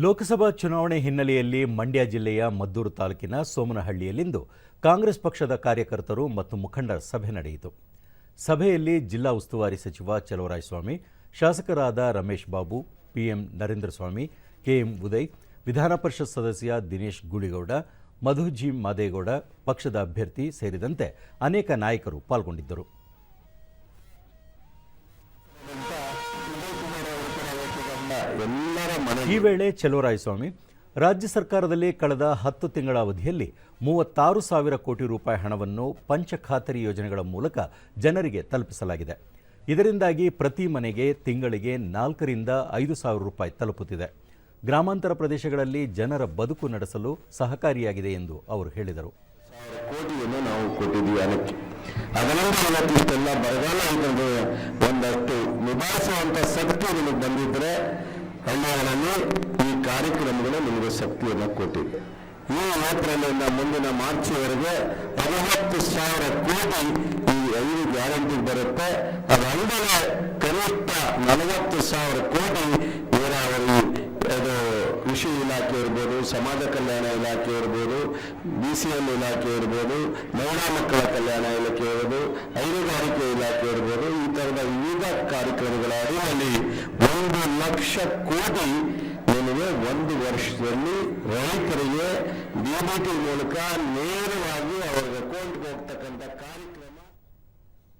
ಲೋಕಸಭಾ ಚುನಾವಣೆ ಹಿನ್ನೆಲೆಯಲ್ಲಿ ಮಂಡ್ಯ ಜಿಲ್ಲೆಯ ಮದ್ದೂರು ತಾಲೂಕಿನ ಸೋಮನಹಳ್ಳಿಯಲ್ಲಿಂದು ಕಾಂಗ್ರೆಸ್ ಪಕ್ಷದ ಕಾರ್ಯಕರ್ತರು ಮತ್ತು ಮುಖಂಡರ ಸಭೆ ನಡೆಯಿತು. ಸಭೆಯಲ್ಲಿ ಜಿಲ್ಲಾ ಉಸ್ತುವಾರಿ ಸಚಿವ ಚಲವರಾಯಸ್ವಾಮಿ, ಶಾಸಕರಾದ ರಮೇಶ್ ಬಾಬು, ಪಿಎಂ ನರೇಂದ್ರ ಸ್ವಾಮಿ ಕೆಎಂ ಉದಯ್, ವಿಧಾನ ಪರಿಷತ್ ಸದಸ್ಯ ದಿನೇಶ್ ಗುಳಿಗೌಡ, ಮಧುಜಿ ಮಾದೇಗೌಡ, ಪಕ್ಷದ ಅಭ್ಯರ್ಥಿ ಸೇರಿದಂತೆ ಅನೇಕ ನಾಯಕರು ಪಾಲ್ಗೊಂಡಿದ್ದರು. ಈ ವೇಳೆ ಚಲುವರಾಯಸ್ವಾಮಿ ರಾಜ್ಯ ಸರ್ಕಾರದಲ್ಲಿ ಕಳೆದ ಹತ್ತು ತಿಂಗಳ ಅವಧಿಯಲ್ಲಿ ಮೂವತ್ತಾರು ಸಾವಿರ ಕೋಟಿ ರೂಪಾಯಿ ಹಣವನ್ನು ಪಂಚ ಖಾತರಿ ಯೋಜನೆಗಳ ಮೂಲಕ ಜನರಿಗೆ ತಲುಪಿಸಲಾಗಿದೆ. ಇದರಿಂದಾಗಿ ಪ್ರತಿ ಮನೆಗೆ ತಿಂಗಳಿಗೆ ನಾಲ್ಕರಿಂದ ಐದು ಸಾವಿರ ರೂಪಾಯಿ ತಲುಪುತ್ತಿದೆ. ಗ್ರಾಮಾಂತರ ಪ್ರದೇಶಗಳಲ್ಲಿ ಜನರ ಬದುಕು ನಡೆಸಲು ಸಹಕಾರಿಯಾಗಿದೆ ಎಂದು ಅವರು ಹೇಳಿದರು. ಕೋಟಿಯನ್ನು ನಾವು ಕೊಟ್ಟಿದ್ದೀವಿ ಅದಕ್ಕೆ. ಅದರಿಂದ ಇವತ್ತಿಷ್ಟೆಲ್ಲ ಬರಗಾಲ ಒಂದಷ್ಟು ನಿಭಾಯಿಸುವಂತ ಶಕ್ತಿ ನಿಮಗೆ ಬಂದಿದ್ರೆ ಹಳ್ಳಿಗಳಲ್ಲಿ ಈ ಕಾರ್ಯಕ್ರಮಗಳು ನಿಮಗೆ ಶಕ್ತಿಯನ್ನು ಕೊಟ್ಟಿದೆ. ಈ ಏಪ್ರಿಲಿಂದ ಮುಂದಿನ ಮಾರ್ಚ್ವರೆಗೆ ಅರವತ್ತು ಸಾವಿರ ಕೋಟಿ ಈ ಐದು ಗ್ಯಾರಂಟಿ ಬರುತ್ತೆ. ಅದಲ್ಲದೆ ಕನಿಷ್ಠ ನಲವತ್ತು ಸಾವಿರ ಕೋಟಿ ನೀರಾವರಿ, ಅದು ಕೃಷಿ ಇಲಾಖೆ ಇರ್ಬೋದು, ಸಮಾಜ ಕಲ್ಯಾಣ ಇಲಾಖೆ ಇರ್ಬೋದು, ಬಿ ಸಿ ಎಂ ಇಲಾಖೆ ಇರ್ಬೋದು, ಮಹಿಳಾ ಮಕ್ಕಳ ಕಲ್ಯಾಣ ಇಲಾಖೆ ಇರ್ಬೋದು, ಹೈನುಗಾರಿಕೆ ಇಲಾಖೆ ಕಾರ್ಯಕ್ರಮಗಳ ಅಡಿಯಲ್ಲಿ ಒಂದು ಲಕ್ಷ ಕೋಟಿ ನಿಮಗೆ ಒಂದು ವರ್ಷದಲ್ಲಿ ರೈತರಿಗೆ ಡಿ ಮೂಲಕ ನೇರವಾಗಿ ಅವರ ಅಕೌಂಟ್ಗೆ ಹೋಗ್ತಕ್ಕಂಥ ಕಾರ್ಯ